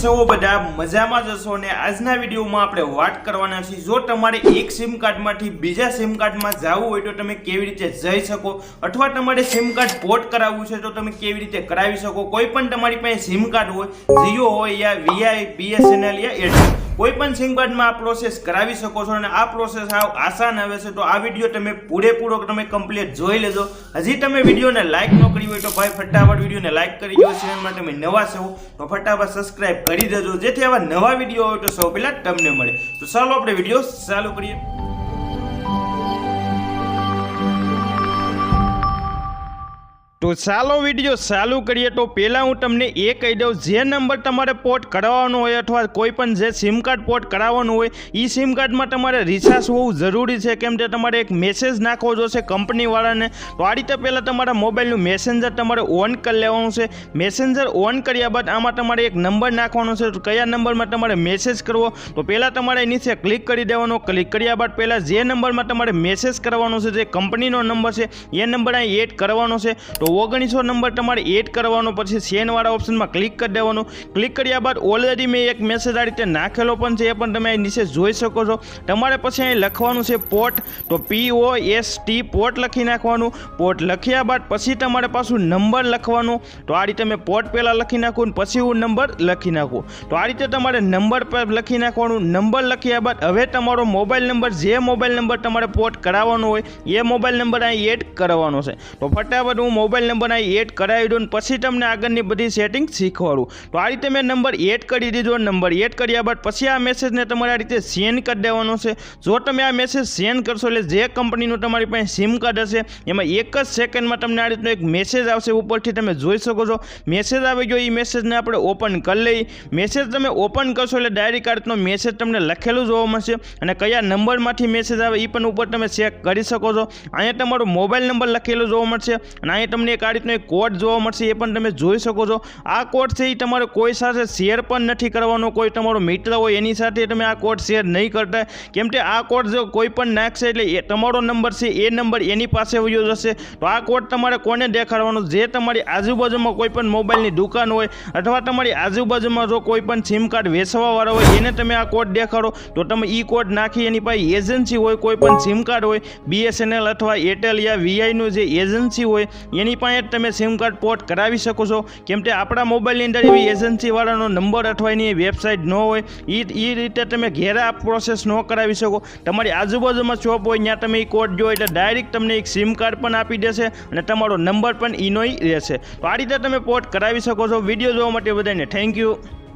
છો બધા? મજામાં જશો ને? આજના વિડીયોમાં આપણે વાત કરવાના છીએ, જો તમારે એક સિમ કાર્ડમાંથી બીજા સિમ કાર્ડમાં જવું હોય તો તમે કેવી રીતે જઈ શકો? અથવા તમારે સિમ કાર્ડ પોર્ટ કરાવવું છે તો તમે કેવી રીતે કરાવી શકો? કોઈ પણ તમારી પાસે સિમ કાર્ડ હોય, જીઓ હોય યા વીઆઈ બીએસએનએલ યા એરટેલ. કોઈ પણ સિંગબાદમાં આ પ્રોસેસ કરાવી શકો છો અને આ પ્રોસેસ આસાન આવે છે, તો આ વીડિયો તમે પૂરેપૂરો તમે કમ્પ્લીટ જોઈ લેજો. હજી તમે વિડીયોને લાઇક ન કરી હોય તો ભાઈ ફટાફટ વિડીયોને લાઇક કરી દો. ચેનલમાં તમે નવા છો, તો ફટાફટ સબસ્ક્રાઇબ કરી દેજો. જેથી આવા નવા વીડિયો હોય તો સૌ પહેલા તમને મળે. તો ચાલો આપણે વીડિયો ચાલુ કરીએ. તો ચાલો વીડિયો ચાલુ કરીએ તો પહેલાં હું તમને એ કહી દઉં, જે નંબર તમારે પોર્ટ કરાવવાનો હોય અથવા કોઈ પણ જે સિમ કાર્ડ પોર્ટ કરાવવાનું હોય એ સિમ કાર્ડમાં તમારે રિચાર્જ હોવું જરૂરી છે. કેમ કે તમારે એક મેસેજ નાખવો જોશે કંપનીવાળાને તો આ રીતે પહેલાં તમારા મોબાઈલનું મેસેન્જર તમારે ઓન કરી લેવાનું છે. મેસેન્જર ઓન કર્યા બાદ આમાં તમારે એક નંબર નાખવાનો છે. તો કયા નંબરમાં તમારે મેસેજ કરવો? તો પહેલાં તમારે નીચે ક્લિક કરી દેવાનો. ક્લિક કર્યા બાદ પહેલાં જે નંબરમાં તમારે મેસેજ કરવાનો છે, જે કંપનીનો નંબર છે, એ નંબર અહીં એડ કરવાનો છે. તો ઓગણીસો નંબર તમારે એડ કરવાનો પછી સેનવાળા ઓપ્શનમાં ક્લિક કરી દેવાનું. ક્લિક કર્યા બાદ ઓલરેડી મેં એક મેસેજ આ રીતે નાખેલો પણ છે, એ પણ તમે અહીં નીચે જોઈ શકો છો. તમારે પછી અહીં લખવાનું છે પોર્ટ તો P O S T port લખી નાખવાનું. પોર્ટ લખ્યા બાદ પછી તમારે પાછું નંબર લખવાનું. તો આ રીતે મેં પોર્ટ પહેલાં લખી નાખું પછી હું નંબર લખી નાખું. તો આ રીતે તમારે નંબર પર લખી નાખવાનું. નંબર લખ્યા બાદ હવે તમારો મોબાઈલ નંબર, જે મોબાઈલ નંબર તમારે પોર્ટ કરાવવાનો હોય, એ મોબાઈલ નંબર અહીં એડ કરવાનો છે. તો ફટાફટ હું મોબાઈલ નંબર અહીં એડ કરાવી દો પછી તમને આગળની બધી સેટિંગ શીખવાડું. તો આ રીતે મેં નંબર એડ કરી દીધો. નંબર એડ કર્યા બાદ પછી આ મેસેજને તમારે આ રીતે સેન્ડ કરી દેવાનો છે. જો તમે આ મેસેજ સેન્ડ કરશો એટલે જે કંપનીનું તમારી પાસે સિમ કાર્ડ હશે, એમાં એક જ સેકન્ડમાં તમને આ રીતનો એક મેસેજ આવશે. ઉપરથી તમે જોઈ શકો છો. મેસેજ આવી ગયો. એ મેસેજને આપણે ઓપન કરી લઈ મેસેજ તમે ઓપન કરશો એટલે ડાયરી કાર્ડનો મેસેજ તમને લખેલું જોવા મળશે અને કયા નંબરમાંથી મેસેજ આવે એ પણ ઉપર તમે ચેક કરી શકો છો. અહીંયા તમારો મોબાઈલ નંબર લખેલો જોવા મળશે અને અહીંયા તમને એક આ રીતનો એક કોડ જોવા મળશે, એ પણ તમે જોઈ શકો છો. આ કોડ છે એ તમારે કોઈ સાથે શેર પણ નથી કરવાનો, કોઈ તમારો મિત્ર હોય એની સાથે તમે આ કોડ શેર નહીં કરતા. કેમ કે આ કોડ જો કોઈ પણ નાખશે એટલે એ તમારો નંબર છે, એ નંબર એની પાસે વયો જશે. તો આ કોડ તમારે કોને દેખાડવાનો? જે તમારી આજુબાજુમાં કોઈ પણ મોબાઈલની દુકાન હોય અથવા તમારી આજુબાજુમાં જો કોઈ પણ સિમ કાર્ડ વેચવાવાળા હોય, એને તમે આ કોડ દેખાડો. તો તમે ઈ કોડ નાખી એની પાસે એજન્સી હોય, કોઈ પણ સિમ કાર્ડ હોય બીએસએનએલ અથવા એરટેલ યા વીઆઈનું જે એજન્સી હોય, એની પાસે જ તમે સિમ કાર્ડ પોર્ટ કરાવી શકો છો. કેમ કે આપણા મોબાઈલની અંદર એવી એજન્સીવાળાનો નંબર અથવા એની વેબસાઇટ ન હોય એ એ રીતે તમે ઘેરા પ્રોસેસ ન કરાવી શકો. તમારી આજુબાજુમાં શોપ હોય, ત્યાં તમે એ કોડ જો એટલે ડાયરેક્ટ તમને એક સિમ કાર્ડ પણ આપી દેશે અને તમારો નંબર પણ ઈનોય રહેશે. તો આ રીતે તમે પોર્ટ કરાવી શકો છો. વીડિયો જોવા માટે બધાને થેન્ક યુ